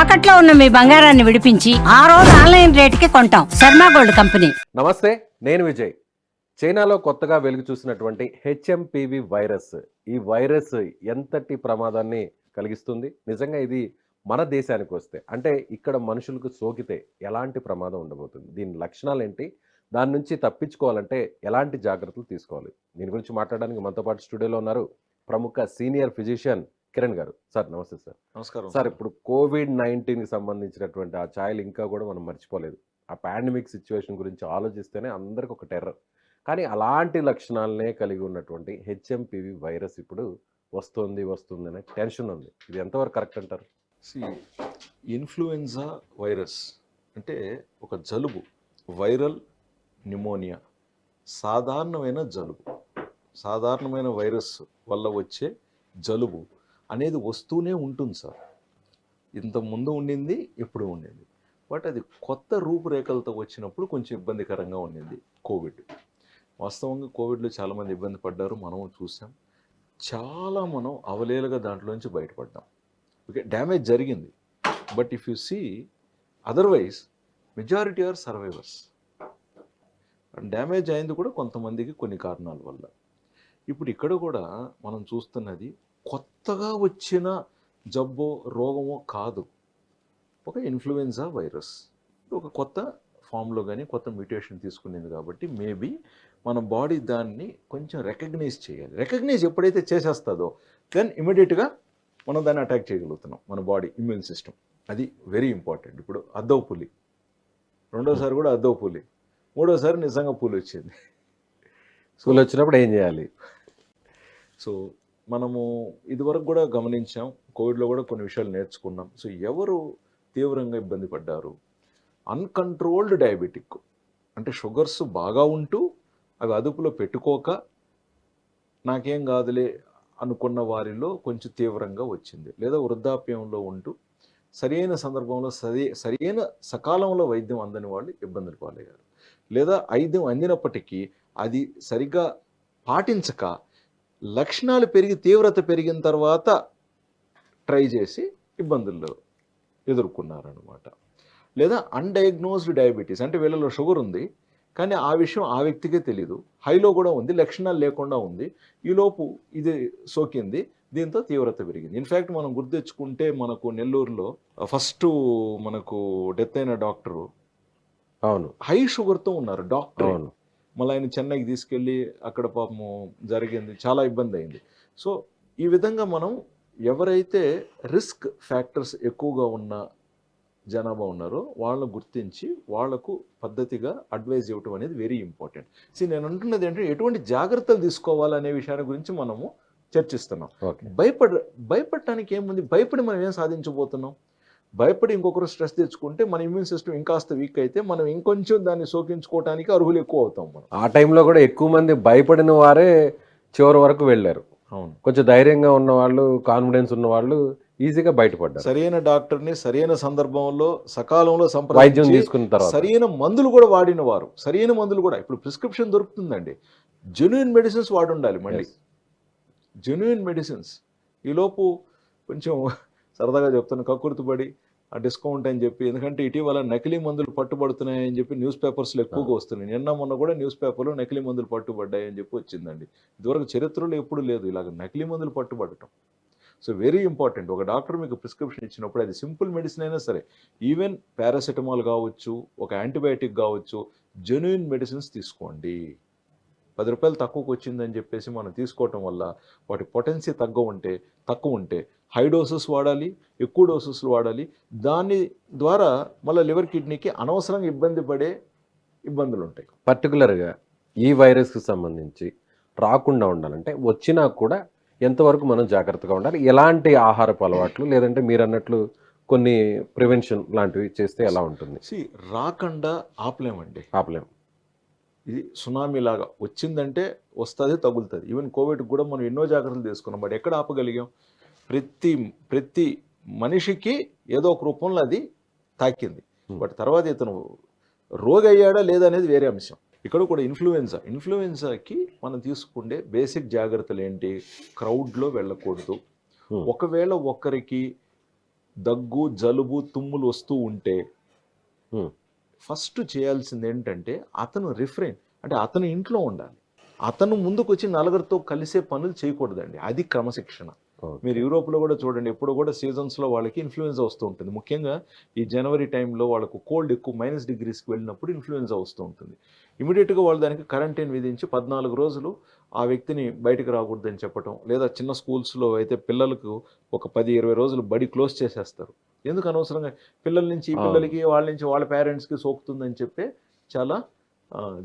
తాకట్లో ఉన్న మీ బంగారాన్ని విడిపించి ఆ రోజు ఆన్లైన్ రేటుకి కొంటాం. Sharma gold company. నమస్తే నేను విజయ్. చైనాలో కొత్తగా వెలుగు చూసినటువంటి హెచ్ఎంపివి వైరస్. ఈ వైరస్ ఎంతటి ప్రమాదాన్ని కలిగిస్తుంది? నిజంగా ఇది మన దేశానికి వస్తే అంటే ఇక్కడ మనుషులకు సోకితే ఎలాంటి ప్రమాదం ఉండబోతుంది? దీని లక్షణాలు ఏంటి? దాని నుంచి తప్పించుకోవాలంటే ఎలాంటి జాగ్రత్తలు తీసుకోవాలి? దీని గురించి మాట్లాడడానికి మనతో పాటు స్టూడియోలో ఉన్నారు ప్రముఖ సీనియర్ ఫిజిషియన్ కిరణ్ గారు. సార్ నమస్తే సార్. నమస్కారం. సార్ ఇప్పుడు కోవిడ్ నైన్టీన్కి సంబంధించినటువంటి ఆ ఛాయలు ఇంకా కూడా మనం మర్చిపోలేదు. ఆ పాండమిక్ సిచ్యువేషన్ గురించి ఆలోచిస్తేనే అందరికి ఒక టెర్రర్. కానీ అలాంటి లక్షణాలనే కలిగి ఉన్నటువంటి హెచ్ఎంపివి వైరస్ ఇప్పుడు వస్తుంది వస్తుంది అనే టెన్షన్ ఉంది. ఇది ఎంతవరకు కరెక్ట్ అంటారు? ఇన్ఫ్లుయెన్జా వైరస్ అంటే ఒక జలుబు వైరల్ న్యూమోనియా. సాధారణమైన జలుబు. సాధారణమైన వైరస్ వల్ల వచ్చే జలుబు. అనేది వస్తూనే ఉంటుంది సార్. ఇంత ముందు ఉండింది ఇప్పుడు ఉండింది. బట్ అది కొత్త రూపురేఖలతో వచ్చినప్పుడు కొంచెం ఇబ్బందికరంగా ఉండింది కోవిడ్. వాస్తవంగా కోవిడ్లో చాలామంది ఇబ్బంది పడ్డారు మనం చూసాం. చాలా మనం అవలేలుగా దాంట్లోంచి బయటపడ్డాం. ఓకే డ్యామేజ్ జరిగింది. But if you see otherwise majority are survivors. Damage అయింది కూడా కొంతమందికి కొన్ని కారణాల వల్ల. ఇప్పుడు ఇక్కడ కూడా మనం చూస్తున్నది కొత్తగా వచ్చిన జబ్బో రోగమో కాదు. ఒక ఇన్ఫ్లుయెన్జా వైరస్. ఒక కొత్త ఫామ్లో కానీ కొత్త మ్యూటేషన్ తీసుకునేది కాబట్టి మేబీ మన బాడీ దాన్ని కొంచెం రికగ్నైజ్ చేయాలి. రికగ్నైజ్ ఎప్పుడైతే చేసేస్తుందో దెన్ ఇమీడియట్గా మనం దాన్ని అటాక్ చేయగలుగుతున్నాం మన బాడీ ఇమ్యూన్ సిస్టమ్. అది వెరీ ఇంపార్టెంట్. ఇప్పుడు అద్దవు పులి. రెండోసారి కూడా అద్దవు పులి. మూడోసారి నిజంగా పులి వచ్చింది. స్కూల్ వచ్చినప్పుడు ఏం చేయాలి? సో మనము ఇదివరకు కూడా గమనించాం కోవిడ్లో కూడా కొన్ని విషయాలు నేర్చుకున్నాం. సో ఎవరు తీవ్రంగా ఇబ్బంది పడ్డారు? Uncontrolled diabetic. అంటే షుగర్స్ బాగా ఉంటూ అవి అదుపులో పెట్టుకోక నాకేం కాదులే అనుకున్న వారిలో కొంచెం తీవ్రంగా వచ్చింది. లేదా వృద్ధాప్యంలో ఉంటూ సరైన సందర్భంలో సరి సరైన సకాలంలో వైద్యం అందని వాళ్ళు ఇబ్బందులు పాలయ్యారు. లేదా వైద్యం అందినప్పటికీ అది సరిగ్గా పాటించక లక్షణాలు పెరిగి తీవ్రత పెరిగిన తర్వాత ట్రై చేసి ఇబ్బందుల్లో ఎదుర్కొన్నారనమాట లేదా అన్డయాగ్నోజ్డ్ డయాబెటీస్ అంటే వీళ్ళలో షుగర్ ఉంది కానీ ఆ విషయం ఆ వ్యక్తికే తెలియదు హైలో కూడా ఉంది లక్షణాలు లేకుండా ఉంది. ఈలోపు ఇది సోకింది దీంతో తీవ్రత పెరిగింది. ఇన్ఫ్యాక్ట్ మనం గుర్తెచ్చుకుంటే మనకు నెల్లూరులో ఫస్ట్ మనకు డెత్ అయిన డాక్టరు అవును. హై షుగర్తో ఉన్నారు డాక్టర్. అవును. మళ్ళీ ఆయన చెన్నైకి తీసుకెళ్ళి అక్కడ పాపము జరిగింది. చాలా ఇబ్బంది అయింది. సో ఈ విధంగా మనం ఎవరైతే రిస్క్ ఫ్యాక్టర్స్ ఎక్కువగా ఉన్న జనాభా ఉన్నారో వాళ్ళని గుర్తించి వాళ్ళకు పద్ధతిగా అడ్వైజ్ ఇవ్వటం అనేది వెరీ ఇంపార్టెంట్. సి నేను అంటున్నది ఏంటంటే ఎటువంటి జాగ్రత్తలు తీసుకోవాలనే విషయాన్ని గురించి మనము చర్చిస్తున్నాం. ఓకే. భయపడ భయపడటానికి ఏముంది? భయపడి మనం ఏం సాధించబోతున్నాం? భయపడి ఇంకొకరు స్ట్రెస్ తెచ్చుకుంటే మన ఇమ్యూన్ సిస్టమ్ ఇంకాస్త వీక్ అయితే మనం ఇంకొంచెం దాన్ని సోకించుకోవడానికి అర్హులు ఎక్కువ అవుతాం మనం. ఆ టైంలో కూడా ఎక్కువ మంది భయపడిన వారే చివరి వరకు వెళ్ళారు. అవును. కొంచెం ధైర్యంగా ఉన్న వాళ్ళు కాన్ఫిడెన్స్ ఉన్న వాళ్ళు ఈజీగా బయటపడ్డారు. సరైన డాక్టర్ని సరైన సందర్భంలో సకాలంలో వైద్యం సంప్రదించి తీసుకున్న తర్వాత. సరైన మందులు కూడా వాడిన వారు. సరైన మందులు కూడా ఇప్పుడు ప్రిస్క్రిప్షన్ దొరుకుతుందండి. జెన్యున్ మెడిసిన్స్ వాడి ఉండాలి మళ్ళీ. జెన్యున్ మెడిసిన్స్ ఈలోపు కొంచెం సరదాగా చెప్తాను కక్కుర్తిపడి ఆ డిస్కౌంట్ అని చెప్పి ఎందుకంటే ఇటీవల నకిలీ మందులు పట్టుబడుతున్నాయని చెప్పి న్యూస్ పేపర్స్లో ఎక్కువగా వస్తున్నాయి. నిన్న మొన్న కూడా న్యూస్ పేపర్లో నకిలీ మందులు పట్టుబడ్డాయి అని చెప్పి వచ్చిందండి. ఇదివరకు చరిత్రలో ఎప్పుడు లేదు ఇలాగ నకిలీ మందులు పట్టుబడటం. So very important. ఒక డాక్టర్ మీకు ప్రిస్క్రిప్షన్ ఇచ్చినప్పుడు అది సింపుల్ మెడిసిన్ అయినా సరే ఈవెన్ పారాసెటమాల్ కావచ్చు ఒక యాంటీబయాటిక్ కావచ్చు జెన్యున్ మెడిసిన్స్ తీసుకోండి. పది రూపాయలు తక్కువకు వచ్చిందని చెప్పేసి మనం తీసుకోవటం వల్ల వాటి పొటెన్సీ తగ్గ ఉంటే తక్కువ ఉంటే హై డోసెస్ వాడాలి ఎక్కువ డోసెస్లు వాడాలి. దాని ద్వారా మళ్ళీ లివర్ కిడ్నీకి అనవసరంగా ఇబ్బంది పడే ఇబ్బందులు ఉంటాయి. పర్టికులర్గా ఈ వైరస్కి సంబంధించి రాకుండా ఉండాలంటే వచ్చినా కూడా ఎంతవరకు మనం జాగ్రత్తగా ఉండాలి ఎలాంటి ఆహారపు అలవాట్లు లేదంటే మీరు అన్నట్లు కొన్ని ప్రివెన్షన్ లాంటివి చేస్తే ఎలా ఉంటుంది? రాకుండా ఆపలేమండి. ఆపలేం. ఇది సునామీ లాగా వచ్చిందంటే వస్తుంది తగులుతుంది. ఈవెన్ కోవిడ్ కూడా మనం ఎన్నో జాగ్రత్తలు తీసుకున్నాం. బట్ ఎక్కడ ఆపగలిగాం? ప్రతి ప్రతి మనిషికి ఏదో ఒక రూపంలో అది తాకింది. Hmm. బట్ తర్వాత ఇతను రోగి అయ్యాడా లేదా అనేది వేరే అంశం. ఇక్కడ కూడా ఇన్ఫ్లుయెన్జా ఇన్ఫ్లుయెన్జాకి మనం తీసుకుండే బేసిక్ జాగ్రత్తలు ఏంటి? క్రౌడ్లో వెళ్ళకూడదు. Hmm. ఒకవేళ ఒక్కరికి దగ్గు జలుబు తుమ్ములు వస్తూ ఉంటే Hmm. ఫస్ట్ చేయాల్సింది ఏంటంటే అతను రిఫ్రెయిన్ అంటే అతను ఇంట్లో ఉండాలి. అతను ముందుకు వచ్చి నలుగురితో కలిసే పనులు చేయకూడదండి. అది క్రమశిక్షణ. మీరు యూరోప్లో కూడా చూడండి ఎప్పుడు కూడా సీజన్స్లో వాళ్ళకి ఇన్ఫ్లుయెన్జా వస్తూ ఉంటుంది. ముఖ్యంగా ఈ జనవరి టైంలో వాళ్ళకు కోల్డ్ ఎక్కువ మైనస్ డిగ్రీస్కి వెళ్ళినప్పుడు ఇన్ఫ్లుయెన్జా వస్తూ ఉంటుంది. ఇమీడియట్గా వాళ్ళు దానికి కరెంటైన్ విధించి పద్నాలుగు రోజులు ఆ వ్యక్తిని బయటకు రాకూడదని చెప్పటం లేదా చిన్న స్కూల్స్లో అయితే పిల్లలకు ఒక పది ఇరవై రోజులు బడి క్లోజ్ చేసేస్తారు. ఎందుకు అనవసరంగా పిల్లల నుంచి. పిల్లలకి వాళ్ళ నుంచి వాళ్ళ పేరెంట్స్కి సోకుతుందని చెప్పి చాలా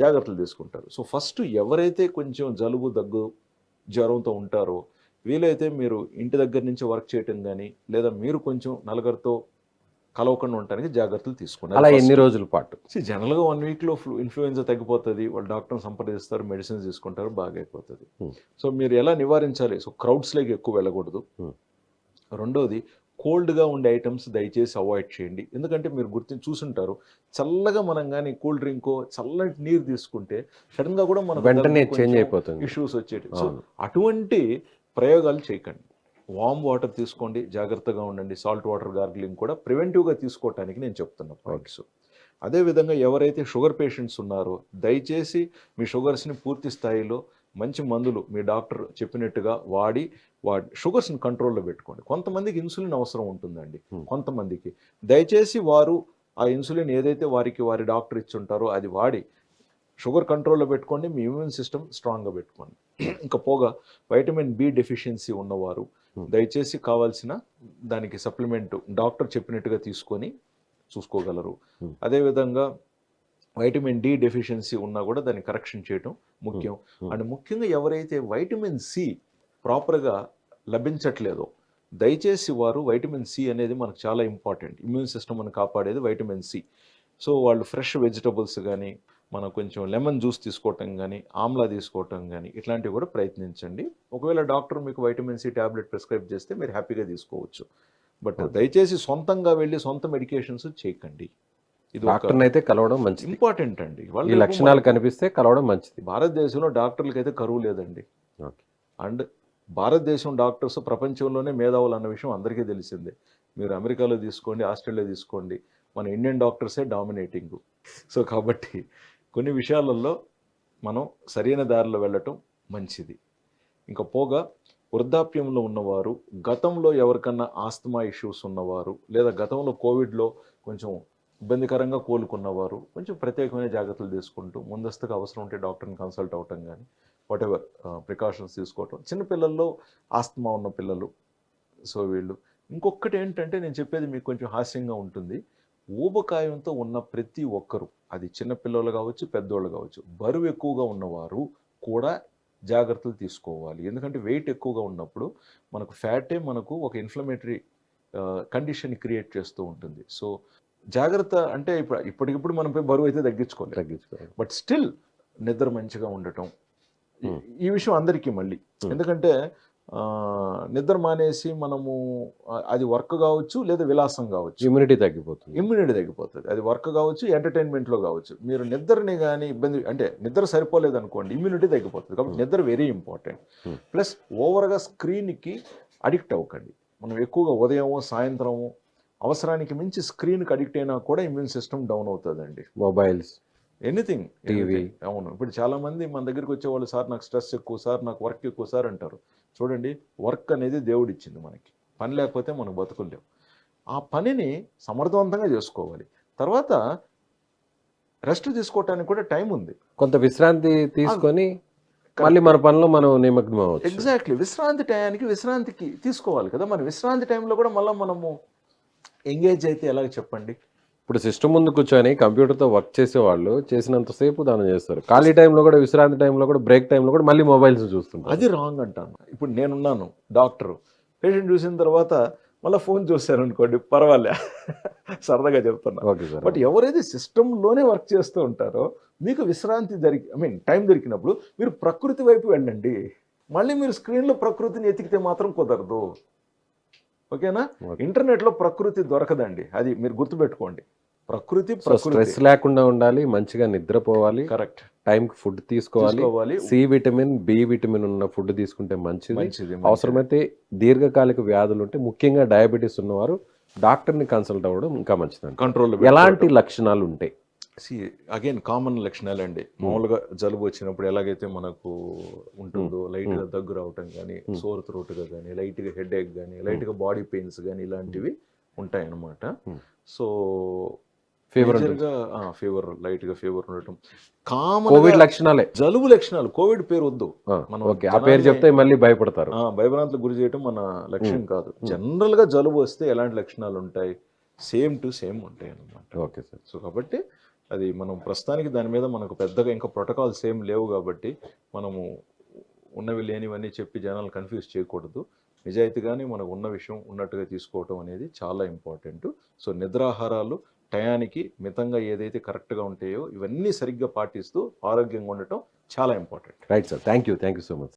జాగ్రత్తలు తీసుకుంటారు సో ఫస్ట్ ఎవరైతే కొంచెం జలుబు దగ్గు జ్వరంతో ఉంటారో వీలైతే మీరు ఇంటి దగ్గర నుంచి వర్క్ చేయటం కానీ లేదా మీరు కొంచెం నలుగురితో కలవకుండా ఉండటానికి జాగ్రత్తలు తీసుకోండి అలా ఎన్ని రోజుల పాటు జనరల్గా వన్ వీక్లో ఫ్లూ ఇన్ఫ్లుయెన్జా తగ్గిపోతుంది వాళ్ళు డాక్టర్ని సంప్రదిస్తారు మెడిసిన్స్ తీసుకుంటారు బాగా అయిపోతుంది. సో మీరు ఎలా నివారించాలి సో క్రౌడ్స్లోకి ఎక్కువ వెళ్ళకూడదు. రెండోది కోల్డ్గా ఉండే ఐటమ్స్ దయచేసి అవాయిడ్ చేయండి. ఎందుకంటే మీరు గుర్తు చూసుంటారు చల్లగా మనం కానీ కూల్ డ్రింకో చల్లటి నీరు తీసుకుంటే సడన్గా కూడా మన వెంటనే చేంజ్ అయిపోతుంది. ఇష్యూస్ వచ్చేటి సో. అటువంటి ప్రయోగాలు చేయకండి. వామ్ వాటర్ తీసుకోండి జాగ్రత్తగా ఉండండి. సాల్ట్ వాటర్ గార్గిలింగ్ కూడా ప్రివెంటివ్గా తీసుకోవటానికి నేను చెప్తున్నా పాయింట్స్. అదేవిధంగా ఎవరైతే షుగర్ పేషెంట్స్ ఉన్నారో దయచేసి మీ షుగర్స్ని పూర్తి స్థాయిలో మంచి మందులు మీ డాక్టర్ చెప్పినట్టుగా వాడి వాడి షుగర్స్ని కంట్రోల్లో పెట్టుకోండి కొంతమందికి ఇన్సులిన్ అవసరం ఉంటుందండి. కొంతమందికి దయచేసి వారు ఆ ఇన్సులిన్ ఏదైతే వారికి వారి డాక్టర్ ఇచ్చుంటారో అది వాడి షుగర్ కంట్రోల్లో పెట్టుకోండి మీ ఇమ్యూన్ సిస్టమ్ స్ట్రాంగ్గా పెట్టుకోండి ఇంకా పోగా వైటమిన్ బి డెఫిషియన్సీ ఉన్నవారు. దయచేసి కావాల్సిన దానికి సప్లిమెంట్ డాక్టర్ చెప్పినట్టుగా తీసుకొని చూసుకోగలరు. అదేవిధంగా వైటమిన్ డి డెఫిషియన్సీ ఉన్నా కూడా దాన్ని కరెక్షన్ చేయటం ముఖ్యం. అండ్ ముఖ్యంగా ఎవరైతే వైటమిన్ సి ప్రాపర్గా లభించట్లేదో. దయచేసి వారు వైటమిన్ సి అనేది మనకు చాలా ఇంపార్టెంట్. ఇమ్యూన్ సిస్టమ్ మనం కాపాడేది వైటమిన్ సి. సో వాళ్ళు ఫ్రెష్ వెజిటబుల్స్ కానీ మనం కొంచెం లెమన్ జ్యూస్ తీసుకోవటం కానీ ఆమ్లా తీసుకోవటం కానీ ఇట్లాంటివి కూడా ప్రయత్నించండి. ఒకవేళ డాక్టర్ మీకు వైటమిన్ సి ట్యాబ్లెట్ ప్రిస్క్రైబ్ చేస్తే మీరు హ్యాపీగా తీసుకోవచ్చు. బట్ దయచేసి సొంతంగా వెళ్ళి సొంత మెడికేషన్స్ చేయకండి. ఇది డాక్టర్ని అయితే కలవడం మంచిది. ఇంపార్టెంట్ అండి. వాళ్ళు లక్షణాలు కనిపిస్తే కలవడం మంచిది. భారతదేశంలో డాక్టర్లకి అయితే కరువు లేదండి. అండ్ భారతదేశం డాక్టర్స్ ప్రపంచంలోనే మేధావులు అన్న విషయం అందరికీ తెలిసిందే. మీరు అమెరికాలో తీసుకోండి ఆస్ట్రేలియా తీసుకోండి మన ఇండియన్ డాక్టర్సే డామినేటింగ్. సో కాబట్టి కొన్ని విషయాలలో మనం సరైన దారిలో వెళ్ళటం మంచిది. ఇంకా పోగా వృద్ధాప్యంలో ఉన్నవారు గతంలో ఎవరికన్నా ఆస్తమా ఇష్యూస్ ఉన్నవారు లేదా గతంలో కోవిడ్లో కొంచెం ఇబ్బందికరంగా కోలుకున్నవారు కొంచెం ప్రత్యేకమైన జాగ్రత్తలు తీసుకుంటూ ముందస్తుగా అవసరం ఉంటే డాక్టర్ని కన్సల్ట్ అవటం కానీ వాట్ ఎవర్ ప్రికాషన్స్ తీసుకోవటం. చిన్నపిల్లల్లో ఆస్తమా ఉన్న పిల్లలు సో వీళ్ళు. ఇంకొకటి ఏంటంటే నేను చెప్పేది మీకు కొంచెం హాస్యంగా ఉంటుంది. ఊబకాయంతో ఉన్న ప్రతి ఒక్కరు అది చిన్నపిల్లలు కావచ్చు పెద్దోళ్ళు కావచ్చు బరువు ఎక్కువగా ఉన్నవారు కూడా జాగ్రత్తలు తీసుకోవాలి. ఎందుకంటే వెయిట్ ఎక్కువగా ఉన్నప్పుడు మనకు ఫ్యాటే మనకు ఒక ఇన్ఫ్లమేటరీ కండిషన్ క్రియేట్ చేస్తూ ఉంటుంది. సో జాగ్రత్త అంటే ఇప్పుడు ఇప్పటికిప్పుడు మనం బరువు అయితే తగ్గించుకోలేదు తగ్గించుకోవాలి బట్ స్టిల్ నిద్ర మంచిగా ఉండటం ఈ- విషయం అందరికీ మళ్ళీ. ఎందుకంటే నిద్ర మానేసి మనము అది వర్క్ కావచ్చు లేదా విలాసం కావచ్చు. ఇమ్యూనిటీ తగ్గిపోతుంది. ఇమ్యూనిటీ తగ్గిపోతుంది. అది వర్క్ కావచ్చు ఎంటర్టైన్మెంట్లో కావచ్చు. మీరు నిద్రని కానీ ఇబ్బంది అంటే నిద్ర సరిపోలేదు అనుకోండి ఇమ్యూనిటీ తగ్గిపోతుంది. కాబట్టి. నిద్ర వెరీ ఇంపార్టెంట్. ప్లస్ ఓవర్గా స్క్రీన్కి అడిక్ట్ అవ్వకండి. మనం ఎక్కువగా ఉదయము సాయంత్రము అవసరానికి మించి స్క్రీన్కి అడిక్ట్ అయినా కూడా ఇమ్యూన్ సిస్టమ్ డౌన్ అవుతుందండి. Mobiles anything TV. అవును. ఇప్పుడు చాలా మంది మన దగ్గరికి వచ్చేవాళ్ళు సార్ నాకు స్ట్రెస్ ఎక్కువ సార్ నాకు వర్క్ ఎక్కువ సార్ అంటారు. చూడండి వర్క్ అనేది దేవుడు ఇచ్చింది మనకి. పని లేకపోతే మనం బతుకులేం ఆ పనిని సమర్థవంతంగా చేసుకోవాలి. తర్వాత రెస్ట్ తీసుకోవటానికి కూడా టైం ఉంది. కొంత విశ్రాంతి తీసుకొని మళ్ళీ మన పనిలో మనం నిమగ్నం అవ్వచ్చు ఎగ్జాక్ట్లీ విశ్రాంతి టయానికి విశ్రాంతికి తీసుకోవాలి కదా. మన విశ్రాంతి టైంలో కూడా మళ్ళీ మనము ఎంగేజ్ అయితే ఎలాగ చెప్పండి? ఇప్పుడు సిస్టమ్ ముందు కూర్చొని కంప్యూటర్తో వర్క్ చేసే వాళ్ళు చేసినంతసేపు దానం చేస్తారు. ఖాళీ టైంలో కూడా విశ్రాంతి టైంలో కూడా బ్రేక్ టైంలో కూడా మళ్ళీ మొబైల్స్ చూస్తుంటారు. అది రాంగ్ అంటాను. ఇప్పుడు నేనున్నాను డాక్టర్. పేషెంట్ చూసిన తర్వాత మళ్ళీ ఫోన్ చూశారు అనుకోండి పర్వాలే. సరదాగా చెప్తున్నా. ఓకే సార్ బట్ ఎవరైతే సిస్టంలోనే వర్క్ చేస్తూ ఉంటారో మీకు విశ్రాంతి దొరికి ఐ మీన్ టైం దొరికినప్పుడు మీరు ప్రకృతి వైపు వెళ్ళండి. మళ్ళీ మీరు స్క్రీన్లో ప్రకృతిని ఎతికితే మాత్రం కుదరదు. ఓకేనా. ఇంటర్నెట్లో ప్రకృతి దొరకదండి. అది మీరు గుర్తుపెట్టుకోండి. ప్రకృతి స్ట్రెస్ లేకుండా ఉండాలి మంచిగా నిద్రపోవాలి కరెక్ట్ టైంకి ఫుడ్ తీసుకోవాలి సి విటమిన్ బి విటమిన్ ఉన్న ఫుడ్ తీసుకుంటే మంచిది. మంచిది అవసరమైతే దీర్ఘకాలిక వ్యాధులు ఉంటే ముఖ్యంగా డయాబెటీస్ ఉన్నవారు డాక్టర్ని కన్సల్ట్ అవ్వడం ఇంకా మంచిదండి. కంట్రోల్లో ఎలాంటి లక్షణాలు ఉంటాయి సి అగైన్ కామన్ లక్షణాలు అండి మామూలుగా జలుబు వచ్చినప్పుడు ఎలాగైతే మనకు ఉంటుందో లైట్గా దగ్గు రావటం కానీ సోర్ థ్రోట్గా కానీ లైట్గా హెడ్ ఏక్ కానీ లైట్గా బాడీ పెయిన్స్ కానీ ఇలాంటివి ఉంటాయి అన్నమాట Hmm. సో ఫీవర్ ఫీవర్ లైట్గా ఫీవర్ ఉండటం. కామన్ కోవిడ్ లక్షణాలే. జలుబు లక్షణాలు కోవిడ్ పేరు వద్దు. మనం ఓకే. ఆ పేరు చెప్తే మళ్ళీ భయపడతారు. భయభ్రాంతులకు గురి చేయటం మన లక్ష్యం కాదు. జనరల్గా జలుబు వస్తే ఎలాంటి లక్షణాలు ఉంటాయి? సేమ్ టు సేమ్ ఉంటాయి అన్నమాట. Okay sir. సో కాబట్టి అది మనం ప్రస్తుతానికి దాని మీద మనకు పెద్దగా ఇంకా ప్రోటోకాల్స్ ఏం లేవు కాబట్టి మనము ఉన్నవి లేనివన్నీ చెప్పి జనాలు కన్ఫ్యూజ్ చేయకూడదు. నిజాయితీగానే మనకు ఉన్న విషయం ఉన్నట్టుగా తీసుకోవటం అనేది చాలా ఇంపార్టెంట్ సో నిద్రాహారాలు టయానికి మితంగా ఏదైతే కరెక్ట్గా ఉంటాయో ఇవన్నీ సరిగ్గా పాటిస్తూ ఆరోగ్యంగా ఉండటం చాలా important. Right sir. Thank you thank you so much.